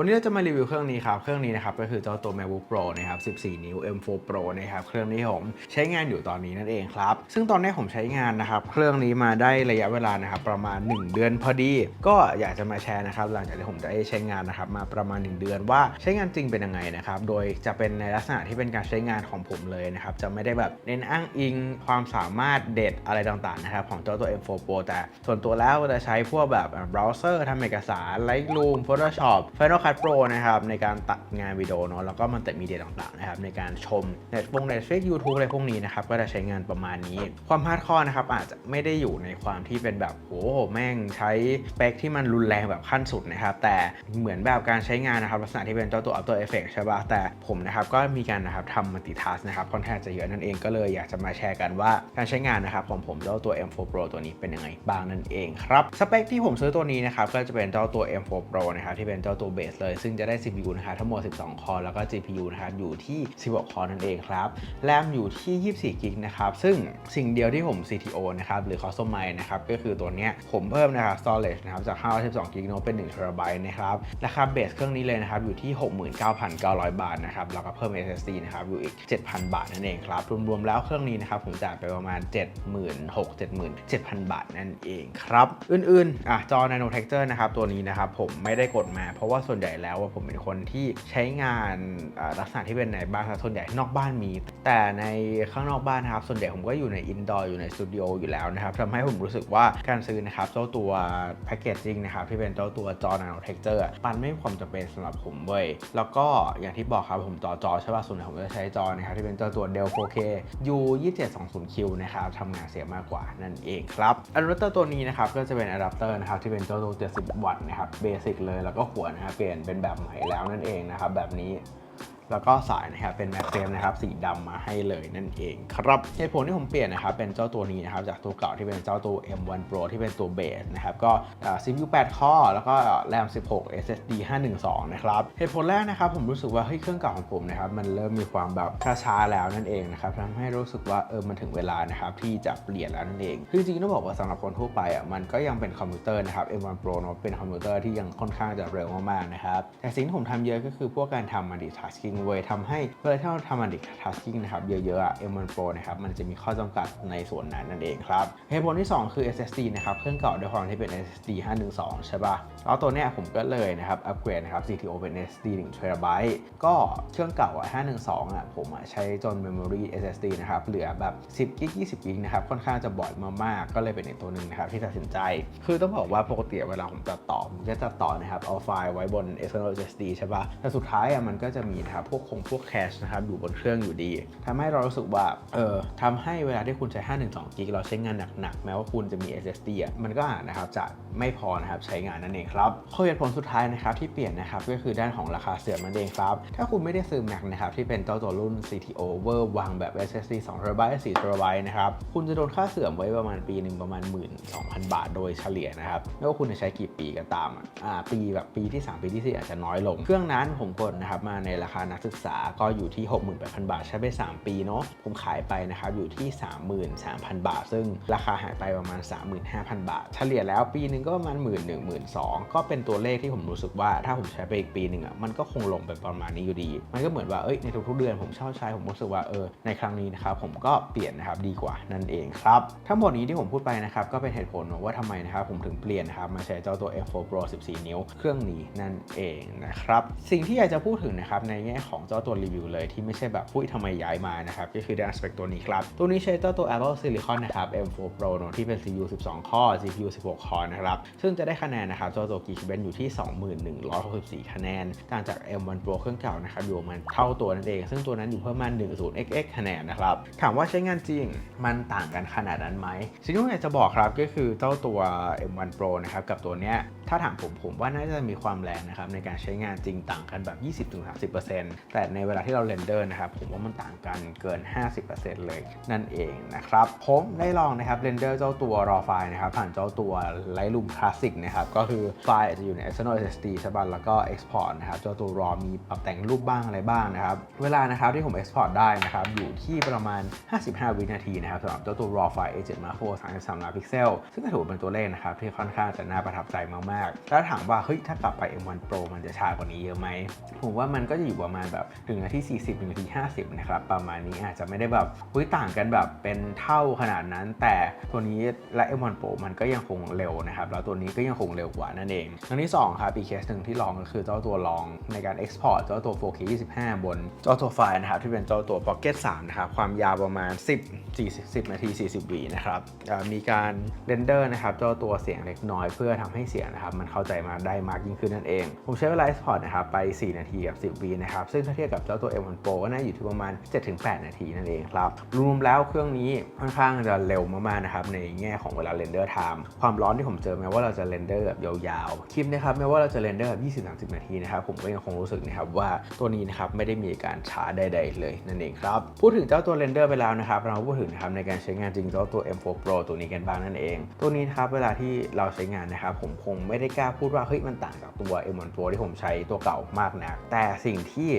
วันนี้เราจะมารีวิวเครื่องนี้ครับ เครื่องนี้นะครับก็คือเจ้าตัว MacBook Pro นะครับ 14 นิ้ว M4 Pro นะครับ เครื่องนี้ผมใช้งานอยู่ตอนนี้นั่นเองครับ ซึ่งตอนนี้ผมใช้งานนะครับ เครื่องนี้มาได้ระยะเวลานะครับประมาณ 1 เดือนพอดี ก็อยากจะมาแชร์นะครับ หลังจากที่ผมได้ใช้งานนะครับมาประมาณ 1 เดือนว่าใช้งานจริงเป็นยังไงนะครับ โดยจะเป็นในลักษณะที่เป็นการใช้งานของผมเลยนะครับ จะไม่ได้แบบเน้นอ้างอิงความสามารถเด็ดอะไรต่างๆนะครับของเจ้าตัว M4 Pro แต่ส่วนตัวแล้วจะใช้พวกแบบเบราว์เซอร์ทำเอกสาร Lightroom Photoshop Final Cut Pro นะครับในการตัดงานวิดีโอเนาะแล้วก็มันแติมีเดียต่างๆนะครับในการชม Netflix Netflix YouTube อะไรพวกนี้นะครับก็จะใช้งานประมาณนี้ ความฮาร์ดคอร์นะครับอาจจะไม่ได้อยู่ในความที่เป็นแบบโอ้โหแม่งใช้สเปคที่มันรุนแรงแบบขั้นสุดนะครับแต่เหมือนแบบการใช้งานนะครับลักษณะที่เป็นเจ้าตัว After Effects ใช่ป่ะแต่ผมนะครับก็มีการนะครับทำมัลติทัสนะครับค่อนข้างจะเยอะนั่นเองก็เลยอยากจะมาแชร์กันว่าการใช้งานนะครับของผมเจ้าตัว M4 Pro ตัวนี้เป็นยังไงบ้างนั่นเองครับสเปคที่ผมซื้อตัวนี้นะครับก็จะเป็นเจ้าตัว M4 Pro นะครับที่เป็นเจ้าตัวเบสเลย ซึ่งจะได้ CPU นะครับทั้งหมด 12 คอร์แล้วก็ GPU นะครับอยู่ที่ 16 คอร์นั่นเองครับแรมอยู่ที่ 24 กิกนะครับซึ่งสิ่งเดียวที่ผม CTO นะครับหรือ Customize นะครับก็คือตัวเนี้ยผมเพิ่มนะครับ storage นะครับจาก512กิกเนเป็น1 TB นะครับราคาเบสเครื่องนี้เลยนะครับอยู่ที่ 69,900 บาทนะครับแล้วก็เพิ่ม SSD นะครับอยู่อีก 7,000 บาทนั่นเองครับรวมๆแล้วเครื่องนี้นะครับผมจ่ายไปประมาณ 76,000-77,000 บาทนั่นเองครับ อื่นๆอะจอ Nano Texture นะครับตัวนี้นะครับผมไม่ได้กดมาเพราะว่าส่วนใหญ่แล้วว่าผมเป็นคนที่ใช้งานอ่าลักษณะที่เป็นในบ้านส่วนใหญ่นอกบ้านมี แต่ในข้างนอกบ้านนะครับ ส่วนใหญ่ผมก็อยู่ในอินดอร์อยู่ในสตูดิโออยู่แล้วนะครับทำให้ผมรู้สึกว่าการซื้อนะครับเจ้าตัวแพคเกจจิ้งนะครับที่เป็นเจ้าตัวจอ Nano Texture อะมันไม่มความจำเป็นสำหรับผมเว้ยแล้วก็อย่างที่บอกครับผมจอจอใช่ป่ะส่วนใหญ่ผมจะใช้จอนะครับที่เป็นเจ้าตัว Dell 4K U 2720Q นะครับทำงานเสียมากกว่านั่นเองครับอะแดปเตอร์ตัวนี้นะครับก็จะเป็นอะแดปเตอร์นะครับที่เป็นเจ้าตัว70 วัตต์นะครับเบสิกเลยแล้วก็หัวนะครับเปลี่ยนเป็นแบบใหม่แล้วนั่นเองนะครับแบบนี้ แล้วก็สายนะครับเป็นแม็กเฟรมนะครับสีดำมาให้เลยนั่นเองครับเหตุผลที่ผมเปลี่ยนนะครับเป็นเจ้าตัวนี้นะครับจากตัวเก่าที่เป็นเจ้าตัว M1 Pro ที่เป็นตัวเบสนะครับก็ CPU 8คอแล้วก็แรม 16 SSD 512 นะครับเหตุผลแรกนะครับผมรู้สึกว่าเฮ้ยเครื่องเก่าของผมนะครับมันเริ่มมีความแบบช้าๆแล้วนั่นเองนะครับทำให้รู้สึกว่าเออมันถึงเวลานะครับที่จะเปลี่ยนแล้วนั่นเองคือจริงๆต้องบอกว่าสำหรับคนทั่วไปอะมันก็ยังเป็นคอมพิวเตอร์นะครับ M1 Pro เนอะเป็นคอมพิวเตอร์ที่ยังค่อนข้างจะเร็วมากๆนะครับแต่สิ่งที่ผมทำเยอะก็คือพวกการทำงเว้ยทำให้เวลาที่เราทำอันดิทัสกิ้งนะครับเยอะๆอะ M1 Pro นะครับมันจะมีข้อจำกัดในส่วนนั้นนั่นเองครับเหตุผลที่ 2 คือ SSD นะครับเครื่องเก่าด้วยความที่เป็น SSD 512 ใช่ปะ แล้วตัวเนี้ยผมก็เลยนะครับอัปเกรดนะครับ CTO เป็น SSD 1 TB ก็เครื่องเก่าอะ512อะผมอะใช้จน memory SSD นะครับ เหลือแบบ 10กิก20กิกนะครับ ค่อนข้างจะบ่อยมากๆ ก็เลยเป็นอีกตัวหนึ่งนะครับที่ตัดสินใจ คือต้องบอกว่าปกติเวลาผมตัดต่อผมจะตัดต่อนะครับ เอาไฟล์ไว้บน external SSD ใช่ป่ะแต่สุดท้ายอะมันก็จะมีนะครับพวกคงพวกแคชนะครับอยู่บนเครื่องอยู่ดีทำให้เรารู้สึกว่าเออทำให้เวลาที่คุณใช้ 512กิกเราใช้งานหนักๆแม้ว่าคุณจะมี SSD อะมันก็อาจนะครับจะไม่พอนะครับใช้งานนั่นเองครับข้อเหตุผลสุดท้ายนะครับที่เปลี่ยนนะครับก็คือด้านของราคาเสื่อมนั่นเองครับ ถ้าคุณไม่ได้ซื้อ Mac นะครับที่เป็นเจ้าตัวรุ่น CTO เวอร์วางแบบ SSD 2 TB 4 TB นะครับคุณจะโดนค่าเสื่อมไว้ประมาณปีหนึ่งประมาณ 12,000 บาทโดยเฉลี่ยนะครับไม่ว่าคุณจะใช้กี่ปีก็ตามอ่าปีแบบปีที่ 3 ปีที่ 4 อาจจะน้อยลง เครื่องนั้นผมกดนะครับมาในราคานักศึกษาก็อยู่ที่ 68,000 บาท ใช้ไป 3 ปีเนาะผมขายไปนะครับอยู่ที่ 33,000 บาท ซึ่งราคาหายไปประมาณ 35,000 บาท เฉลี่ยแล้วปีหนึ่งก็ประมาณ 1 1 0 0 0 0ก็เป็นตัวเลขที่ผมรู้สึกว่าถ้าผมใช้ไปอีกปีหนึ่งอะมันก็คงลงไปประมาณนี้อยู่ดี มันก็เหมือนว่าเอ้ยในทุกๆเดือนผมเช่าใช้ผมรู้สึกว่าเออในครั้งนี้นะครับผมก็เปลี่ยนนะครับดีกว่านั่นเองครับทั้งหมดนี้ที่ผมพูดไปนะครับก็เป็นเหตุผลว่าทำไมนะครับผมถึงเปลี่ยนนะครับมาใช้เจ้าตัว M4 Pro 14 นิ้วเครื่องนี้นั่นเองนะครับสิ่งที่อยากจะพูดถึงนะครับในแง่ของเจ้าตัวรีวิวเลยที่ไม่ใช่แบบพูดทำไมย้ายมานะครับก็คือด้านสเปคตัวนี้ครับตัวนี้ใช้เจ้าตัว Apple Silicon นะครับ M4 Pro เนอะที่เป็น CPU 12คอ GPU 16 คอนะครับซึ่งจะได้คะแนนนะครับเจ้าตัว Geekbench อยู่ที่ 2164 คะแนน ต่างจาก M1 Pro เครื่องเก่านะครับอยู่ประมันเท่าตัวนั่นเอง ซึ่งตัวนั้นอยู่เพิ่มมา 10xx คะแนนนะครับ ถามว่าใช้งานจริงมันต่างกันขนาดนั้นไหมสิ่งที่ผมอยากจะบอกครับก็คือเจ้าตัว M1 Pro นะครับกับตัวเนี้ยถ้าถามผมผมว่าน่าจะมีความแรงนะครับในการใช้งานจริงต่างกันแบบ 20-30%แต่ในเวลาที่เราเรนเดอร์นะครับผมว่ามันต่างกันเกิน 50%เลยนั่นเองนะครับผมได้ลองนะครับเรนเดอร์เจ้าตัว raw file นะครับผ่านเจ้าตัว Lightroom Classic นะครับก็คือไฟล์อาจจะอยู่ใน external SSD ใช่ป่ะแล้วก็ export นะครับเจ้าตัว RAW มีปรับแต่งรูปบ้างอะไรบ้างนะครับ เวลานะครับที่ผม export ได้นะครับ อยู่ที่ประมาณ 55 วินาทีนะครับสำหรับเจ้าตัว RAW ไฟล์ A7 Macro 33 ล้านพิกเซล ซึ่งก็ถือว่าเป็นตัวเลขนะครับ ที่ค่อนข้างจะน่าประทับใจมากๆ แล้วถามว่าเฮ้ยถ้ากลับไป M1 Pro มันจะช้ากว่านี้เยอะไหมผมว่ามันก็จะอยู่ประมาณแบบถึงนาที40ถึงนาที50 นะครับ ประมาณนี้อาจจะไม่ได้แบบอุ้ยต่างกันแบบเป็นเท่าขนาดนั้น แต่ตัวนี้และ M1 Pro มันก็ยังคงเร็วนะครับแล้วตัวนี้ก็ยังคงเร็วกว่านั่นเองอันที่2ครับอีกเคสหนึ่งที่ลองก็คือเจ้าตัวลองในการ Export เจ้าตัว 4K 25 บนเจ้าตัวไฟล์นะครับที่เป็นเจ้าตัว Pocket 3นะครับความยาวประมาณ 10 40 10นาที 40วินะครับมีการเรนเดอร์นะครับเจ้าตัวเสียงเล็กน้อยเพื่อทำให้เสียงนะครับมันเข้าใจมาได้มากยิ่งขึ้นนั่นเอง ผมใช้เวลา Export นะครับไป 4 นาทีกับ 10วินะครับซึ่งถ้าเทียบกับเจ้าตัว M1 Pro ก็น่าอยู่ที่ประมาณ 7-8 นาทีนั่นเองครับรวมแล้วเครื่องนี้ค่อนข้างจะเร็วมากๆนะครับในแง่ของเวลาเรนเดอร์ไทม์ความร้อนที่ผมเจอแม้ว่าเราจะเรนเดอร์แบบยาวๆคลิปนะครับแม้ว่าเราจะเรนเดอร์แบบ20-30 นาทีนะครับผมก็ยังคงรู้สึกนะครับว่าตัวนี้นะครับไม่ได้มีการช้าใดๆเลยนั่นเองครับ พูดถึงเจ้าตัวเรนเดอร์ไปแล้วนะครับเราพูดถึงนะครับในการใช้งานจริงเจ้าตัว M4 Pro ตัวนี้กันบ้างนั่นเอง ตัวนี้นะครับเวลาที่เราใช้งานนะครับผมคงไม่ได้กล้าพูดว่าเฮ้ยมันต่างจากตัว M1 Pro ที่ผมใช้ตัวเก่ามากนัก แต่สิ่งที่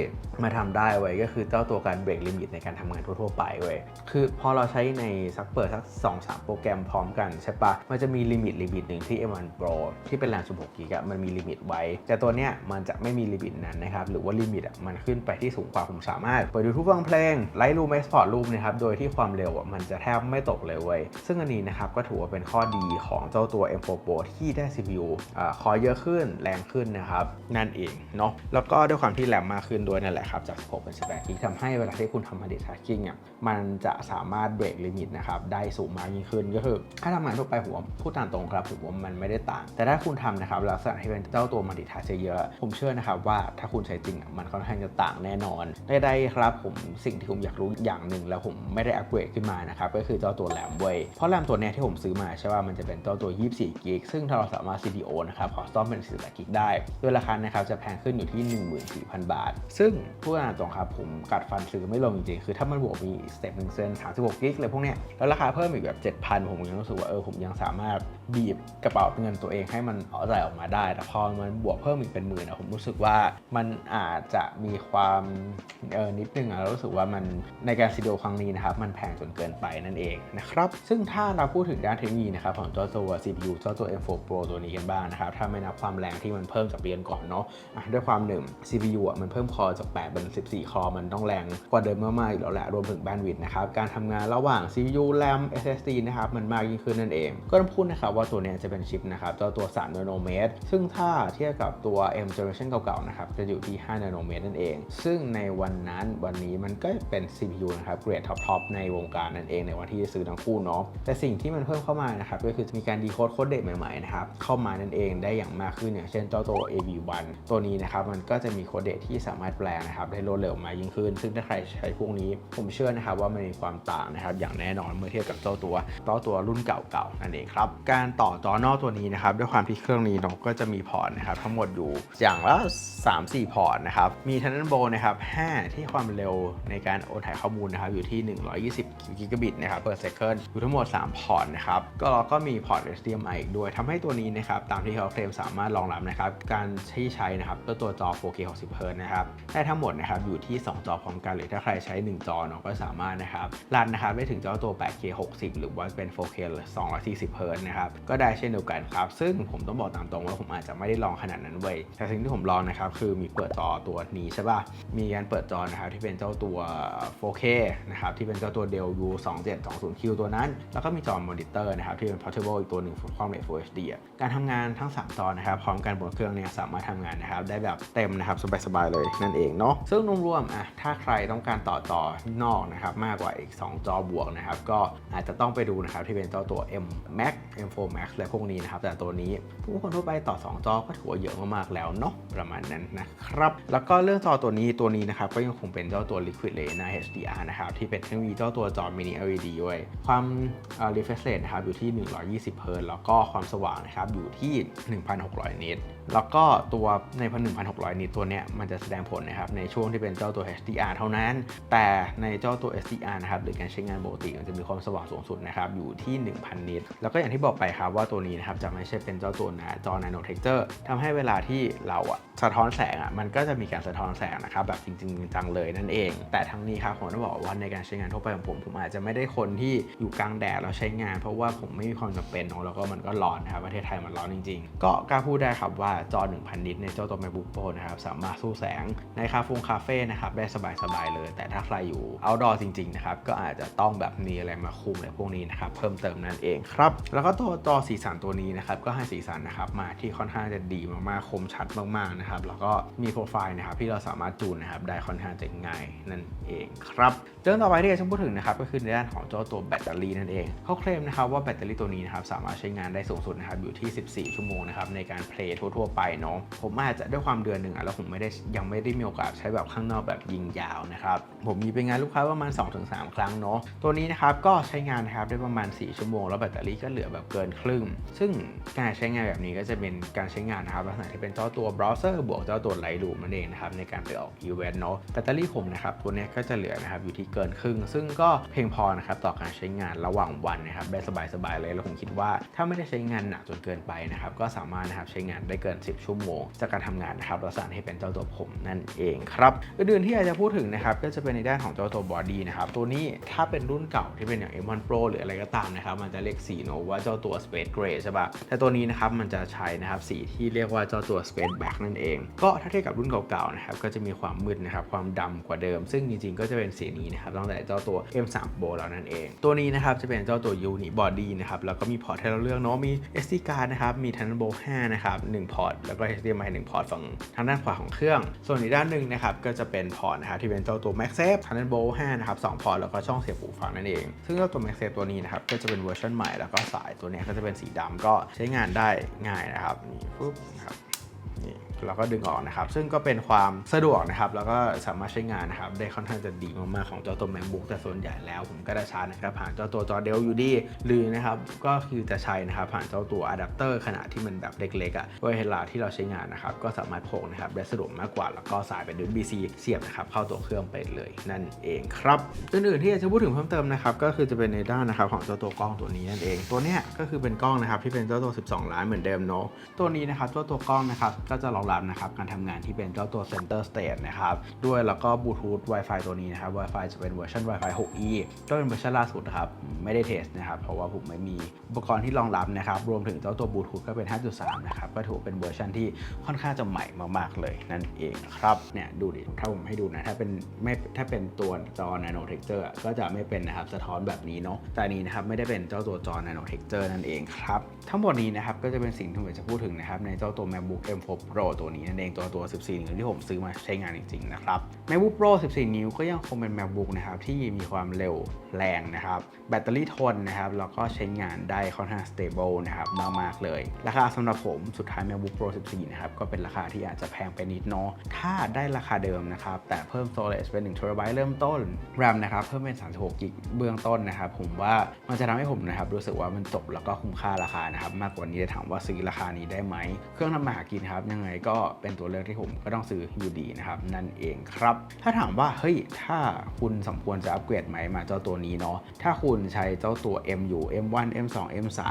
มาทำได้ไว้ก็คือเจ้าตัวการเบรกลิมิตในการทำงานทั่วๆไปเว้ยคือพอเราใช้ในสักเปิดสัก 2-3 โปรแกรมพร้อมกันใช่ปะมันจะมีลิมิตลิมิตหนึ่งที่ M1 Pro ที่เป็นแรม16กิกะมันมีลิมิตไว้ แต่ตัวเนี้ยมันจะไม่มีลิมิตนั้นนะครับ หรือว่าลิมิตอะมันขึ้นไปที่สูงกว่าผมสามารถเปิดดูทุกฟังเพลงไลท์รูมเอ็กซ์พอร์ตรูมนะครับ โดยที่ความเร็วอะมันจะแทบไม่ตกเลยเว้ย ซึ่งอันนี้นะครับก็ถือว่าเป็นข้อดีของเจ้าตัว M4 Pro ที่ได้ CPU อ่าคอเยอะขึ้นแรงขึ้นนะครับ นั่นเองเนาะ แล้วก็ด้วยความที่แรมมากขึ้นด้วยนั่นแหละครับ จาก 16 เป็น 18กิกทำให้เวลาที่คุณทำ multitasking อะมันจะสามารถเบรกลิมิตนะครับได้สูงมากยิ่งขึ้นก็คือถ้าทำงานทั่วไปผมพูดตามตรงครับผมว่ามันไม่ได้ต่าง แต่ถ้าคุณทำนะครับลักษณะที่เป็นเจ้าตัว multitask เยอะๆผมเชื่อนะครับว่าถ้าคุณใช้จริงมันค่อนข้างจะต่างแน่นอนได้ครับผมสิ่งที่ผมอยากรู้อย่างหนึ่งแล้วผมไม่ได้อัปเกรดขึ้นมานะครับก็คือเจ้าตัวแรมเว้ยเพราะแรมตัวเนี้ยที่ผมซื้อมาใช่ว่ามันจะเป็นเจ้าตัว 24กิกซึ่งถ้าเราสามารถ CDO นะครับขอซ่อมเป็น48กิกได้โดยราคานะครับจะแพงขึ้นอยู่ที่ 14,000 บาท ซึ่งพูดตรงครับผมกัดฟันซื้อไม่ลงจริงๆคือถ้ามันบวกมีสเต็ปหนึ่งเซน36กิกอะไรพวกเนี้ยแล้วราคาเพิ่มอีกแบบ7,000ผมยังรู้สึกว่าเออผมยังสามารถบีบกระเป๋าเงินตัวเองให้มันอาใจออกมาได้ แต่พอมันบวกเพิ่มอีกเป็นหมื่นอะผมรู้สึกว่ามันอาจจะมีความเออนิดนึงอะรู้สึกว่ามันในการซีโดครั้งนี้นะครับมันแพงจนเกินไปนั่นเองนะครับซึ่งถ้าเราพูดถึงด้านเทคโนโลยีนะครับของเจ้าตัว CPU เจ้าตัว M4 Pro ตัวนี้กันบ้างนะครับถ้าไม่นับความแรงที่มันเพิ่มจากเรียนก่อนเนาะด้วยความหนึ่ง CPU อะมันเพิ่มคอจาก8เป็น14 คอมันต้องแรงกว่าเดิมมากๆอยู่แล้วแหละรวมถึงแบนด์วิดต์นะครับการทำงานระหว่าง CPU RAM SSD นะครับมันมากยิ่งขึ้นนั่นเอง ก็ต้องพูดนะครับว่าตัวนี้จะเป็นชิปนะครับเจ้าตัว3นโนเมตร ซึ่งถ้าเทียบกับตัว M generation เก่าๆ นะครับ จะอยู่ที่ 5 นาโนเมตรนั่นเอง ซึ่งในวันนั้นวันนี้มันก็เป็น CPU นะครับ เกรดท็อปๆ ในวงการนั่นเอง ในวันที่ซื้อทั้งคู่เนาะ แต่สิ่งที่มันเพิ่มเข้ามานะครับ ก็คือจะมีการดีโคดโคดเดตใหม่ๆ นะครับ เข้ามานั่นเองได้อย่างมากขึ้นอย่างเช่นเจ้าตัว AV1 ตัวนี้นะครับ มันก็จะมีโคดเดตที่สามารถแปลนะครับ ได้รวดเร็วมากยิ่งขึ้น ซึ่งถ้าใครใช้พวกนี้ ผมเชื่อนะครับว่ามันมีความต่างนะครับ อย่างแน่นอนเมื่อเทียบกับเจ้าตัวเจ้าตัวรุ่นเก่าๆ นั่นเองครับ การต่อจอนอกตัวนี้นะครับด้วยความที่เครื่องนี้เนาก็จะมีพอร์ตนะครับทั้งหมดอยู่อย่างละ 3-4 พอร์ตนะครับมี Thunderbolt นะครับ5ที่ความเร็วในการโอนถ่ายข้อมูลนะครับอยู่ที่ 120 กิกะบิตนะครับ per second อยู่ทั้งหมด 3 พอร์ตนะครับก็เราก็มีพอร์ต HDMI อีกด้วยทำให้ตัวนี้นะครับตามที่เขาเคลมสามารถรองรับนะครับการที่ใช้นะครับตัวตัวจอ 4K 60 Hz นะครับได้ทั้งหมดนะครับอยู่ที่ 2 จอพร้อมกันหรือถ้าใครใช้ 1 จอเนาะก็สามารถนะครับรันนะครับได้ถึงจ้าตัว 8K 60 หรือว่าเป็น 4K 240 Hz นะครับก็ได้เช่นเดียวกันครับซึ่งผมต้องบอกตามตรงว่าผมอาจจะไม่ได้ลองขนาดนั้นเว้ยแต่สิ่งที่ผมลองนะครับคือมีเปิดจอตัวนี้ใช่ป่ะมีการเปิดจอนะครับที่เป็นเจ้าตัว 4K นะครับที่เป็นเจ้าตัว Dell U 2720Q ตัวนั้น แล้วก็มีจอมอนิเตอร์นะครับที่เป็น portable อีกตัวหนึ่งความเร็ว Full HD การทำงานทั้ง 3 จอนะครับพร้อมกันบนเครื่องเนี่ยสามารถทำงานนะครับได้แบบเต็มนะครับสบายๆเลยนั่นเองเนาะซึ่งรวมๆอะถ้าใครต้องการต่อจอนอกนะครับมากกว่าอีก 2 จอบวกนะครับก็อาจจะต้องไปดูนะครับที่เป็นเจ้าตัว M Max M4 Max และพวกนี้นะครับแต่ตัวนี้ผู้คนทั่วไปต่อ 2 จอก็ถือว่าเยอะมากๆแล้วเนาะประมาณนั้นนะครับ แล้วก็เรื่องจอตัวนี้ตัวนี้นะครับก็ยังคงเป็นเจ้าตัว Liquid Retina HDR นะครับที่เป็นเทคโนโลยีเจ้าตัวจอ Mini LED ด้วย ความ refresh rate นะครับอยู่ที่ 120 Hz แล้วก็ความสว่างนะครับอยู่ที่ 1,600นิต แล้วก็ตัวในพัน1,600นิตตัวเนี้ยมันจะแสดงผลนะครับในช่วงที่เป็นเจ้าตัว HDR เท่านั้น แต่ในเจ้าตัว SDR นะครับหรือการใช้งานปกติมันจะมีความสว่างสูงสุดนะครับอยู่ที่ 1,000 นิต แล้วก็อย่างที่บอกไปครับว่าตัวนี้นะครับจะไม่ใช่เป็นเจ้าตัว Narrow าจอ Nano Texture ทำให้เวลาที่เราอะสะท้อนแสงอะมันก็จะมีการสะท้อนแสงนะครับแบบจริงๆจังเลยนั่นเอง แต่ทั้งนี้ครับผมต้องบอกว่าในการใช้งานทั่วไปของผมผมอาจจะไม่ได้คนที่อยู่กลางแดดแล้วใช้งาน เพราะว่าผมไม่มีความจำเป็นเนอะแล้วก็มันก็ร้อนนะครับประเทศไทยมันร้อนจริง ๆ ก็กล้าพูดได้ครับว่าจอ 1,000 นิตในเจ้าตัว MacBook Pro นะครับสามารถสู้แสงในคาเฟ่คาเฟ่นะครับได้สบายๆเลย แต่ถ้าใครอยู่ outdoor จริงๆนะครับก็อาจจะต้องแบบมีอะไรมาคุมอะไรพวกนี้นะครับเพิ่มเติมนั่นเองครับแล้วก็ตัวจอสีสันตัวนี้นะครับก็ให้สีสันนะครับมาที่ค่อนข้างจะดีมากๆคมชัดมากๆนะครับแล้วก็มีโปรไฟล์นะครับที่เราสามารถจูนนะครับได้ค่อนข้างจะง่ายนั่นเองครับเรื่องต่อไปที่จะพูดถึงนะครับก็คือในด้านของเจ้าตัวแบตเตอรี่นั่นเองเขาเคลมนะครับว่าแบตเตอรี่ตัวนี้นะครับสามารถใช้งานได้สูงสุดนะครับอยู่ที่ 14 ชั่วโมงนะครับในการเพลย์ทั่วๆไปเนาะผมอาจจะด้วยความเดือนหนึ่งอะแล้วผมไม่ได้ยังไม่ได้มีโอกาสใช้แบบข้างนอกแบบยิงยาวนะครับผมมีไปงานลูกค้าประมาณ 2-3 ครั้งเนาะตัวนี้นะครับก็ใช้งานนะครับได้ประมาณ 4 ชั่วโมง แล้วแบตเตอรี่ก็เหลือแบบเกินครึ่ง ซึ่งการใช้งานแบบนี้ก็จะเป็นการใช้งานนะครับลักษณะที่เป็นเจ้าตัวเบราว์เซอร์บวกเจ้าตัวไลท์รูมนั่นเองนะครับในการไปออกอีเวนต์เนาะแบตเตอรี่ผมนะครับตัวนี้ก็จะเหลือนะครับอยู่ที่เกินครึ่ง ซึ่งก็เพียงพอนะครับต่อการใช้งานระหว่างวันนะครับได้สบายๆเลยแล้วผมคิดว่า ถ้าไม่ได้ใช้งานหนักจนเกินไปนะครับก็สามารถนะครับใช้งานได้เกิน10 ชั่วโมง จากการทำงานนะครับลักษณะที่เป็นเจ้าตัวผมนั่นเองครับอื่นๆที่อยากจะพูดถึงนะครับก็จะเป็นในด้านของเจ้าตัวบอดี้นะครับตัวนี้ถ้าเป็นรุ่นเก่าที่เป็นอย่าง M1 Pro หรืออะไรก็ตามนะครับมันจะเรียกสีเนอะว่าเจ้าตัว Space Gray ใช่ปะแต่ตัวนี้นะครับมันจะใช้นะครับสีที่เรียกว่าเจ้าตัว Space Black นั่นเอง ก็ถ้าเทียบกับรุ่นเก่าๆนะครับก็จะมีความมืดนะครับความดำกว่าเดิม ซึ่งจริงๆก็จะเป็นสีนี้นะครับตั้งแต่เจ้าตัว M3 Pro แล้วนั่นเอง ตัวนี้นะครับจะเป็นเจ้าตัว Uni Body นะครับแล้วก็มีพอร์ตให้เราเลือกเนาะมี SD card นะครับมี Thunderbolt 5นะครับ1พอร์ตแล้วก็ HDMI 1 พอร์ตฝั่งทางด้านขวาของเครื่อง ส่วนอีกด้านหนึ่งนะครับก็จะเป็นพอร์ตนะครับที่เป็นเจ้าตัว MagSafe Thunderbolt 5นะครับ2พอร์ตแล้วก็ช่องเสียบหูฟังนั่นเอง ซึ่งเจ้าตัว MagSafe ตัวนี้นะครับก็จะเป็นเวอร์ชันใหม่แล้วก็สายตัวนี้ก็จะเป็นสีดำก็ใช้งานได้ง่ายนะครับนี่ปุ๊บนะครับ เราก็ดึงออกนะครับ ซึ่งก็เป็นความสะดวกนะครับ แล้วก็สามารถใช้งานนะครับ ได้ค่อนข้างจะดีมากๆของเจ้าตัว MacBook แต่ส่วนใหญ่แล้ว ผมก็จะชาร์จนะครับผ่านเจ้าตัวจอเดลยูดีหรือนะครับก็คือจะใช้นะครับผ่านเจ้าตัวอะแดปเตอร์ขนาดที่มันแบบเล็กๆอะ่ะเวลาที่เราใช้งานนะครับก็สามารถพกนะครับได้สะดวกมากกว่าแล้วก็สายเป็น USB-C เสียบนะครับเข้าตัวเครื่องไปเลยนั่นเองครับอื่นๆที่อยากจะพูดถึงเพิ่มเติมนะครับก็คือจะเป็นในด้านนะครับของเจ้าตัวกล้องตัวนี้นั่นเอง ตัวเนี้ยก็คือเป็นกล้องนะครับที่เป็นเจ้าตัว 12 ล้านเหมือนเดิมเนาะตัวนี้นะครับเจ้าตัวกล้องนะครับก็จะรองรับนะครับการทำงานที่เป็นเจ้าตัว Center Stage นะครับด้วยแล้วก็บลูทูธ Wi-Fi ตัวนี้นะครับ Wi-Fi จะเป็นเวอร์ชัน Wi-Fi 6E ก็เป็นเวอร์ชันล่าสุดครับไม่ได้เทสนะครับเพราะว่าผมไม่มีอุปกรณ์ที่รองรับนะครับรวมถึงเจ้าตัวบลูทูธก็เป็น 5.3 นะครับก็ถือเป็นเวอร์ชันที่ค่อนข้างจะใหม่มากๆเลยนั่นเองครับเนี่ยดูดิถ้าผมให้ดูนะถ้าเป็นไม่ถ้าเป็นตัวจอ Nano Texture ก็จะไม่เป็นนะครับสะท้อนแบบนี้เนาะแต่นนี้นะครับไม่ได้เป็นเจ้าตัวจอ Nano Texture นั่นเองครับทั้งหมดนี้นะครับก็จะเป็นสิ่งที่ผมจะพูดถึงนะครับในเจ้าตัว MacBook M4 Pro ตัวนี้นั่นเองตัวตัว 14 นิ้วที่ผมซื้อมาใช้งานจริงๆนะครับ MacBook Pro 14 นิ้วก็ยังคงเป็น MacBook นะครับที่มีความเร็วแรงนะครับ แบตเตอรี่ทนนะครับแล้วก็ใช้งานได้ค่อนข้าง stable นะครับมากๆเลย ราคาสำหรับผมสุดท้าย MacBook Pro 14 นะครับก็เป็นราคาที่อาจจะแพงไปนิดเนาะถ้าได้ราคาเดิมนะครับแต่เพิ่ม storage เป็น1 TB เริ่มต้น RAM นะครับเพิ่มเป็น 36 กิกเบื้องต้นนะครับผมว่ามันจะทำให้ผมนะครับรู้สึกว่ามันจบแล้วก็คุ้มค่าราคานะครับมากกว่านี้จะถามว่าซื้อราคานี้ได้ไหม เครื่องทำมาหากินครับยังไงก็ก็เป็นตัวเลือกที่ผมก็ต้องซื้ออยู่ดีนะครับ นั่นเองครับ ถ้าถามว่าเฮ้ยถ้าคุณสมควรจะอัปเกรดไหมมาเจ้าตัวนี้เนาะถ้าคุณใช้เจ้าตัว M อยู่ M1 M2 M3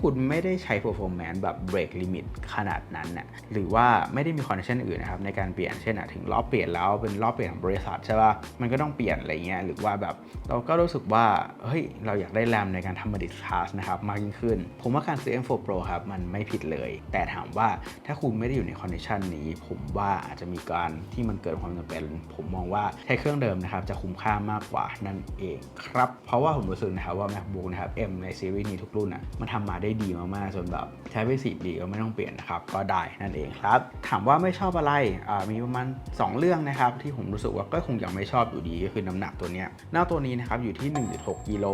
คุณไม่ได้ใช้ performance แบบ break limit ขนาดนั้นน่ะหรือว่าไม่ได้มีคอนดิชันอื่นนะครับในการเปลี่ยนเช่นอะถึงรอบเปลี่ยนแล้วเป็นรอบเปลี่ยนของบริษัทใช่ป่ะมันก็ต้องเปลี่ยนอะไรเงี้ยหรือว่าแบบเราก็รู้สึกว่าเฮ้ยเราอยากได้แรมในการทำมาดิสคาสนะครับมากยิ่งขึ้น ผมว่าการซื้อ M4 Pro ครับมันไม่ผิดเลย แต่ถามว่าถ้าคุณไม่ได้อยู่ในคอนดิชันนี้ ผมว่าอาจจะมีการที่มันเกิดความจำเป็น ผมมองว่าใช้เครื่องเดิมนะครับจะคุ้มค่ามากกว่านั่นเองครับ เพราะว่าผมรู้สึกนะครับว่า MacBook นะครับ M ในซีรีส์นี้ทุกรุ่นอะมันทำมาได้ดีมากๆจนแบบใช้ไปสี่ปีก็ไม่ต้องเปลี่ยนนะครับก็ได้นั่นเองครับ ถามว่าไม่ชอบอะไรมีประมาณ 2 เรื่องนะครับที่ผมรู้สึกว่าก็คงยังไม่ชอบอยู่ดีก็คือน้ำหนักตัวเนี้ยหน้าตัวนี้นะครับอยู่ที่ 1.6กิโล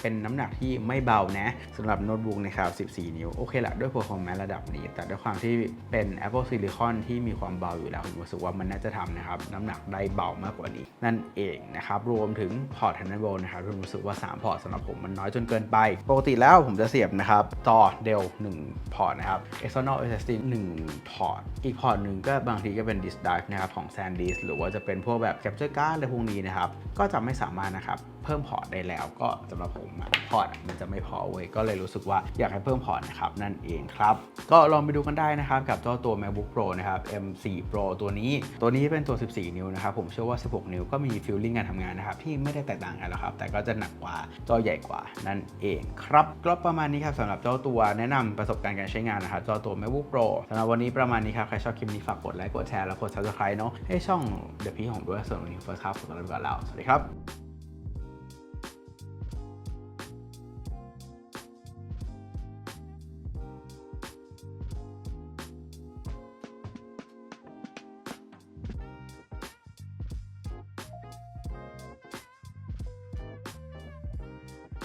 เป็นน้ำหนักที่ไม่เบานะสำหรับโน้ตบุ๊กนะครับ14 นิ้วโอเคแหละด้วย performance ระดับนี้ แต่ด้วยความที่เป็น Apple Silicon ที่มีความเบาอยู่แล้วผมรู้สึกว่ามันน่าจะทำนะครับน้ำหนักได้เบามากกว่านี้ นั่นเองนะครับรวมถึงพอร์ต Thunderbolt นะครับผมรู้สึกว่า 3 พอร์ตสำหรับผมมันน้อยจนเกินไป ปกติแล้วผมจะเสียบนะครับจอ Dell 1พอร์ตนะครับ external SSD 1พอร์ตอีกพอร์ตหนึ่งก็บางทีก็เป็น disk drive นะครับของ SanDisk หรือว่าจะเป็นพวกแบบ capture card อะไรพวกนี้นะครับก็จะไม่สามารถนะครับเพิ่มพอร์ตได้แล้วก็สำหรับผมพอร์ตมันจะไม่พอเว้ยก็เลยรู้สึกว่าอยากให้เพิ่มพอร์ตนะครับนั่นเองครับ ก็ลองไปดูกันได้นะครับกับเจ้าตัว MacBook Pro นะครับ M4 Pro ตัวนี้ ตัวนี้เป็นตัว 14 นิ้วนะครับผมเชื่อว่า 16 นิ้วก็มีฟีลลิ่งการทำงานนะครับที่ไม่ได้แตกต่างกันหรอกครับ แต่ก็จะหนักกว่าจอใหญ่กว่านั่นเองครับก็ประมาณนี้ครับสำหรับเจ้าตัวแนะนำประสบการณ์การใช้งานนะครับเจ้าตัว MacBook Pro สำหรับวันนี้ประมาณนี้ครับใครชอบคลิปนี้ฝากกดไลค์กดแชร์แล้วกด subscribe เนาะให้ช่อง The P ของด้วยส่วนวันนี้เฟิร์สครับขอตัวลาไปก่อนแล้วสวัสดีครับ